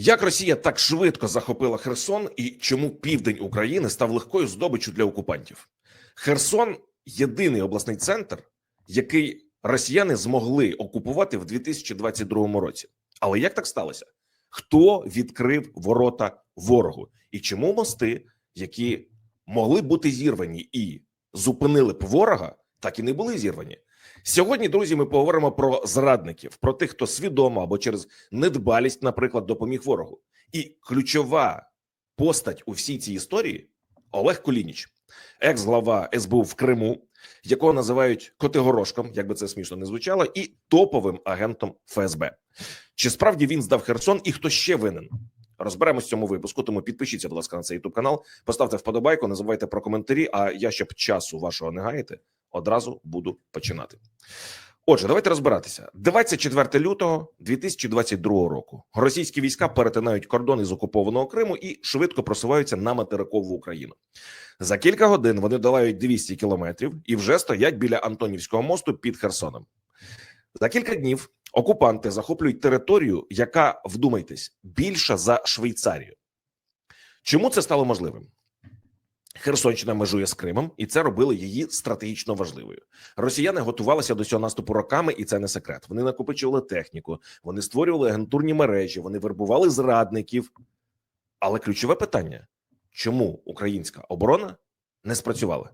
Як Росія так швидко захопила Херсон і чому південь України став легкою здобиччю для окупантів? Херсон єдиний обласний центр, який росіяни змогли окупувати в 2022 році. Але як так сталося? Хто відкрив ворота ворогу? І чому мости, які могли бути зірвані і зупинили б ворога, так і не були зірвані? Сьогодні, друзі, ми поговоримо про зрадників, про тих, хто свідомо або через недбалість, наприклад, допоміг ворогу. І ключова постать у всій цій історії Олег Кулініч, екс-глава СБУ в Криму, якого називають Котигорошком, як би це смішно не звучало, і топовим агентом ФСБ. Чи справді він здав Херсон і хто ще винен? Розберемось в цьому випуску. Тому підпишіться, будь ласка, на цей youtube канал, поставте вподобайку, не забувайте про коментарі. А я щоб часу вашого не гаяти, одразу буду починати. Отже, давайте розбиратися. 24 лютого 2022 року російські війська перетинають кордон із окупованого Криму і швидко просуваються на материкову Україну. За кілька годин вони долають 200 кілометрів і вже стоять біля Антонівського мосту під Херсоном. За кілька днів окупанти захоплюють територію, яка, вдумайтесь, більша за Швейцарію. Чому це стало можливим? Херсонщина межує з Кримом, і це робило її стратегічно важливою. Росіяни готувалися до цього наступу роками, і це не секрет. Вони накопичували техніку, вони створювали агентурні мережі, вони вербували зрадників. Але ключове питання: чому українська оборона не спрацювала?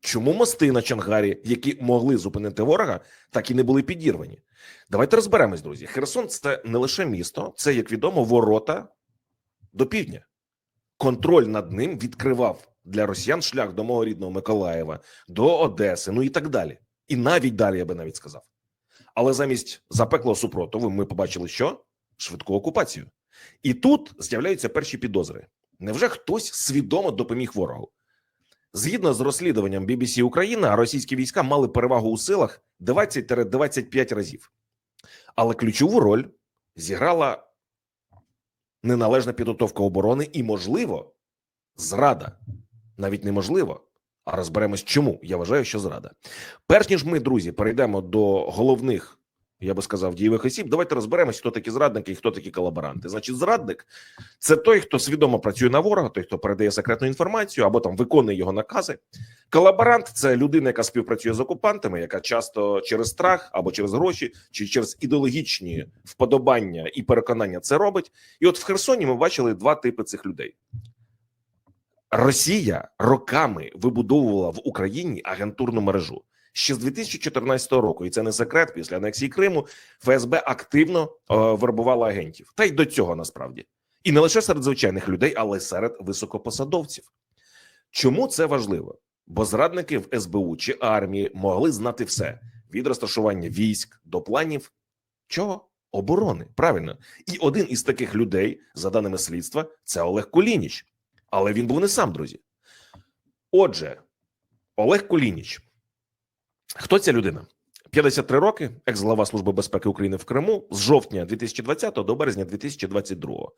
Чому мости на Чангарі, які могли зупинити ворога, так і не були підірвані? Давайте розберемось, друзі. Херсон це не лише місто, це, як відомо, ворота до півдня контроль над ним відкривав для росіян шлях до мого рідного Миколаєва, до Одеси, ну і так далі. І навіть далі я би навіть сказав. Але замість запеклого супротиву ми побачили, що швидку окупацію. І тут з'являються перші підозри. Невже хтось свідомо допоміг ворогу? Згідно з розслідуванням BBC Україна, російські війська мали перевагу у силах 20-25 разів. Але ключову роль зіграла неналежна підготовка оборони і, можливо, зрада. Навіть неможливо. А розберемось, чому я вважаю, що зрада. Перш ніж ми, друзі, перейдемо до головних, я би сказав, дієвих осіб. Давайте розберемось, хто такі зрадники і хто такі колаборанти. Значить, зрадник це той, хто свідомо працює на ворога, той, хто передає секретну інформацію або там виконує його накази. Колаборант це людина, яка співпрацює з окупантами, яка часто через страх або через гроші, чи через ідеологічні вподобання і переконання це робить. І от в Херсоні ми бачили два типи цих людей. Росія роками вибудовувала в Україні агентурну мережу ще з 2014 року, і це не секрет. Після анексії Криму ФСБ активно е, вербувала агентів, та й до цього насправді, і не лише серед звичайних людей, але й серед високопосадовців. Чому це важливо? Бо зрадники в СБУ чи армії могли знати все від розташування військ до планів чого оборони. Правильно, і один із таких людей, за даними слідства, це Олег Кулініч. Але він був не сам, друзі. Отже, Олег Кулініч. Хто ця людина? 53 роки, екс-глава Служби безпеки України в Криму з жовтня 2020 до березня 2022.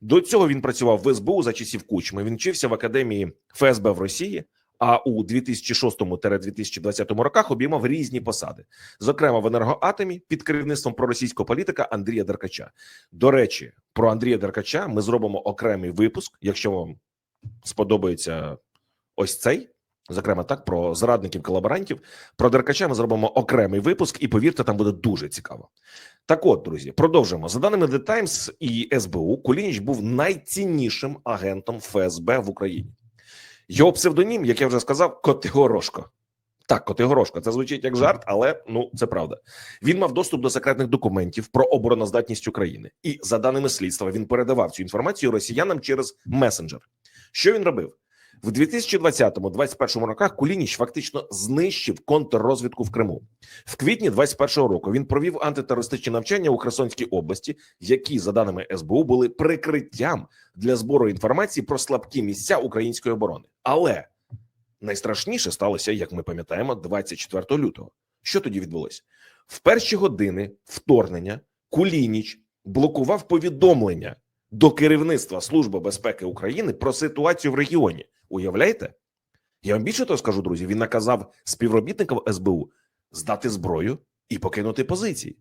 До цього він працював в СБУ за часів Кучми. Він вчився в академії ФСБ в Росії. А у 2006-2020 роках обіймав різні посади, зокрема в енергоатомі під керівництвом проросійського політика Андрія Деркача. До речі, про Андрія Деркача ми зробимо окремий випуск, якщо вам сподобається ось цей. Зокрема, так про зрадників колаборантів. Про Деркача ми зробимо окремий випуск, і повірте, там буде дуже цікаво. Так, от, друзі, продовжимо за даними The Times і СБУ. Кулініч був найціннішим агентом ФСБ в Україні. Його псевдонім, як я вже сказав, Котигорошко. Так, Котигорошко. Це звучить як жарт, але ну це правда. Він мав доступ до секретних документів про обороноздатність України, і за даними слідства, він передавав цю інформацію росіянам через месенджер. Що він робив? В 2020-2021 роках Кулініч фактично знищив контррозвідку в Криму. В квітні 2021 року він провів антитерористичні навчання у Херсонській області, які, за даними СБУ, були прикриттям для збору інформації про слабкі місця української оборони. Але найстрашніше сталося, як ми пам'ятаємо, 24 лютого. Що тоді відбулося? В перші години вторгнення Кулініч блокував повідомлення до керівництва Служби безпеки України про ситуацію в регіоні. Уявляєте? Я вам більше того скажу, друзі. Він наказав співробітникам СБУ здати зброю і покинути позиції.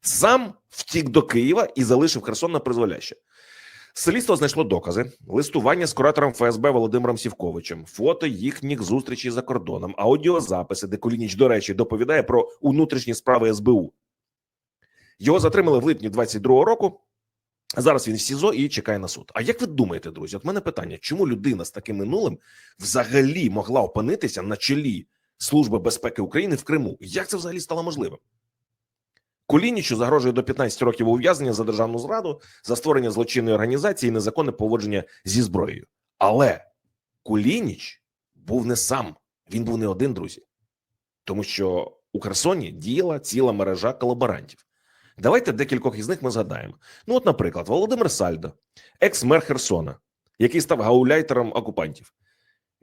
сам втік до Києва і залишив Херсон на призволяще. Слідство знайшло докази, листування з куратором ФСБ Володимиром Сівковичем, фото їхніх зустрічей за кордоном, аудіозаписи, де Кулініч, до речі, доповідає про внутрішні справи СБУ. Його затримали в липні 22-го року. Зараз він в СІЗО і чекає на суд. А як ви думаєте, друзі? От мене питання: чому людина з таким минулим взагалі могла опинитися на чолі Служби безпеки України в Криму? Як це взагалі стало можливим? Кулінічу загрожує до 15 років ув'язнення за державну зраду, за створення злочинної організації і незаконне поводження зі зброєю. Але Кулініч був не сам, він був не один, друзі, тому що у Херсоні діяла ціла мережа колаборантів. Давайте декількох із них ми згадаємо. Ну, от, наприклад, Володимир Сальдо, екс-мер Херсона, який став гауляйтером окупантів.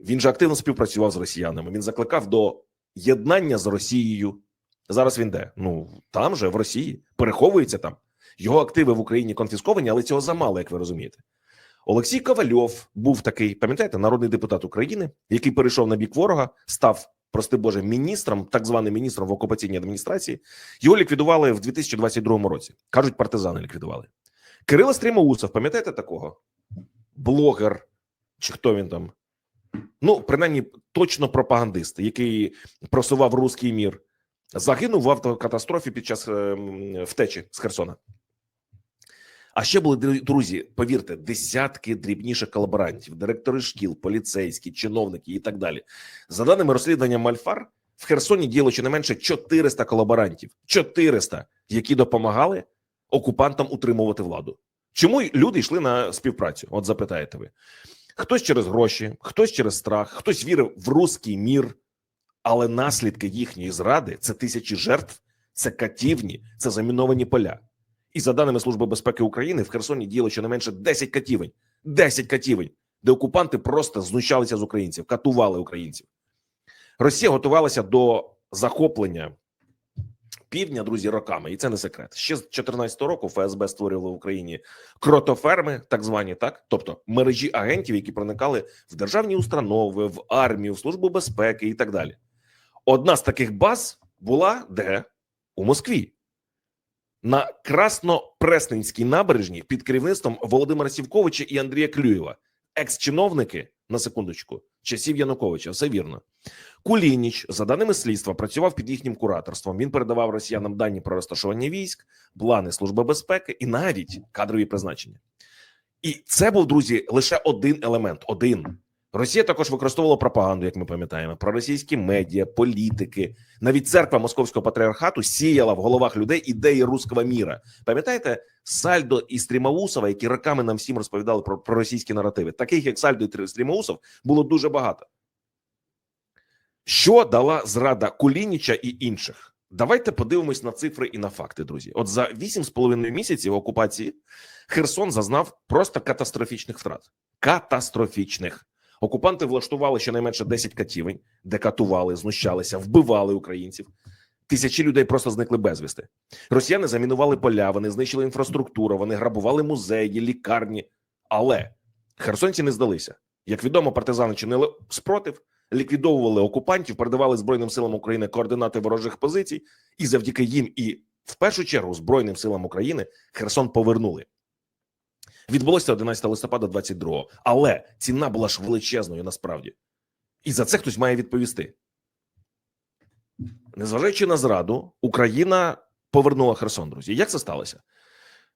Він же активно співпрацював з росіянами. Він закликав до єднання з Росією. Зараз він де? Ну там же в Росії переховується там. Його активи в Україні конфісковані, але цього замало, як ви розумієте. Олексій Ковальов був такий, пам'ятаєте, народний депутат України, який перейшов на бік ворога, став, прости Боже, міністром, так званим міністром в окупаційній адміністрації. Його ліквідували в 2022 році. Кажуть, партизани ліквідували. Кирило Стрімоусов, пам'ятаєте такого? Блогер, чи хто він там? Ну, принаймні, точно пропагандист, який просував руський мір, загинув в автокатастрофі під час е, втечі з Херсона. А ще були друзі, повірте, десятки дрібніших колаборантів, директори шкіл, поліцейські, чиновники і так далі. За даними розслідування Мальфар, в Херсоні діяло щонайменше 400 колаборантів, 400, які допомагали окупантам утримувати владу. Чому люди йшли на співпрацю? От запитаєте ви. Хтось через гроші, хтось через страх, хтось вірив в руський мір, але наслідки їхньої зради це тисячі жертв, це катівні, це заміновані поля. І за даними Служби безпеки України, в Херсоні діяло щонайменше 10 катівень, 10 катівень, де окупанти просто знущалися з українців, катували українців. Росія готувалася до захоплення півдня, друзі, роками, і це не секрет. Ще з 2014 року ФСБ створювало в Україні кротоферми, так звані, так, тобто мережі агентів, які проникали в державні установи, в армію, в службу безпеки і так далі. Одна з таких баз була де у Москві. На Краснопресненській набережні під керівництвом Володимира Сівковича і Андрія Клюєва, екс-чиновники на секундочку, часів Януковича, все вірно. Кулініч, за даними слідства, працював під їхнім кураторством. Він передавав росіянам дані про розташування військ, плани служби безпеки і навіть кадрові призначення. І це був друзі лише один елемент. Один Росія також використовувала пропаганду, як ми пам'ятаємо, про російські медіа, політики. Навіть церква московського патріархату сіяла в головах людей ідеї руського міра. Пам'ятаєте Сальдо і Стрімаусова, які роками нам всім розповідали про, про російські наративи. Таких як Сальдо і Стрімаусов було дуже багато. Що дала зрада Кулініча і інших? Давайте подивимось на цифри і на факти, друзі. От за 8,5 місяців окупації Херсон зазнав просто катастрофічних втрат. Катастрофічних. Окупанти влаштували щонайменше 10 катівень, де катували, знущалися, вбивали українців. Тисячі людей просто зникли безвісти. Росіяни замінували поля, вони знищили інфраструктуру, вони грабували музеї, лікарні. Але херсонці не здалися. Як відомо, партизани чинили спротив, ліквідовували окупантів, передавали Збройним силам України координати ворожих позицій, і завдяки їм, і в першу чергу Збройним силам України Херсон повернули. Відбулося 11 листопада 22-го. але ціна була ж величезною насправді, і за це хтось має відповісти. Незважаючи на зраду, Україна повернула Херсон. Друзі, як це сталося?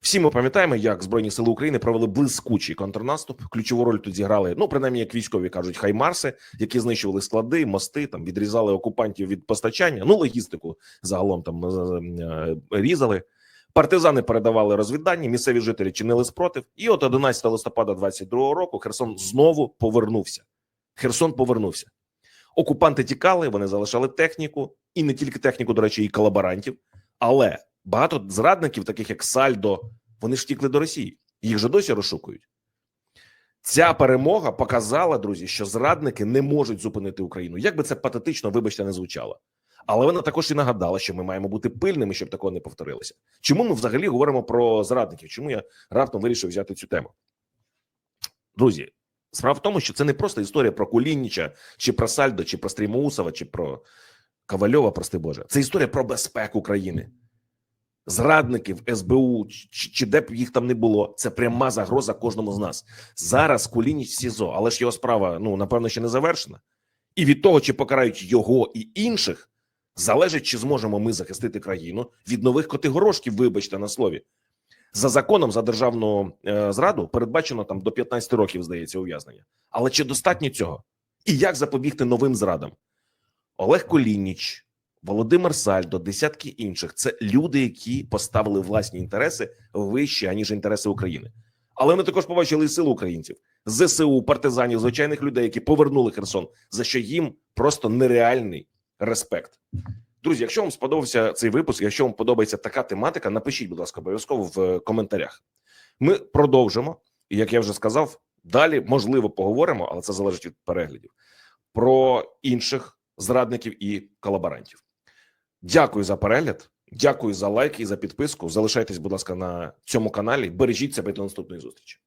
Всі ми пам'ятаємо, як Збройні сили України провели блискучий контрнаступ. Ключову роль тут зіграли, ну принаймні, як військові кажуть, хаймарси, які знищували склади, мости, там відрізали окупантів від постачання. Ну логістику загалом там е, різали. Партизани передавали розвіддані, місцеві жителі чинили спротив. І от 11 листопада 22-го року Херсон знову повернувся. Херсон повернувся. Окупанти тікали, вони залишали техніку, і не тільки техніку, до речі, і колаборантів. Але багато зрадників, таких як Сальдо, вони ж втікли до Росії. Їх же досі розшукують. Ця перемога показала, друзі, що зрадники не можуть зупинити Україну. Як би це патетично, вибачте, не звучало. Але вона також і нагадала, що ми маємо бути пильними, щоб такого не повторилося. Чому ми взагалі говоримо про зрадників? Чому я раптом вирішив взяти цю тему? Друзі, справа в тому, що це не просто історія про Кулінніча, чи про Сальдо, чи про Стрімоусова, чи про Ковальова, прости Боже. Це історія про безпеку країни. зрадників СБУ чи, чи де б їх там не було. Це пряма загроза кожному з нас. Зараз Кулініч СІЗО, але ж його справа ну напевно ще не завершена. І від того, чи покарають його і інших, залежить, чи зможемо ми захистити країну від нових котигорошків. Вибачте на слові. За законом за державну е, зраду передбачено там до 15 років, здається, ув'язнення. Але чи достатньо цього? І як запобігти новим зрадам? Олег Колінніч, Володимир Сальдо, десятки інших це люди, які поставили власні інтереси вище аніж інтереси України. Але вони також побачили і силу українців, ЗСУ, партизанів, звичайних людей, які повернули Херсон, за що їм просто нереальний респект. Друзі, якщо вам сподобався цей випуск, якщо вам подобається така тематика, напишіть, будь ласка, обов'язково в е, коментарях. Ми продовжимо, і як я вже сказав, далі можливо поговоримо, але це залежить від переглядів про інших зрадників і колаборантів. Дякую за перегляд, дякую за лайки і за підписку. Залишайтесь, будь ласка, на цьому каналі. Бережіть себе до наступної зустрічі.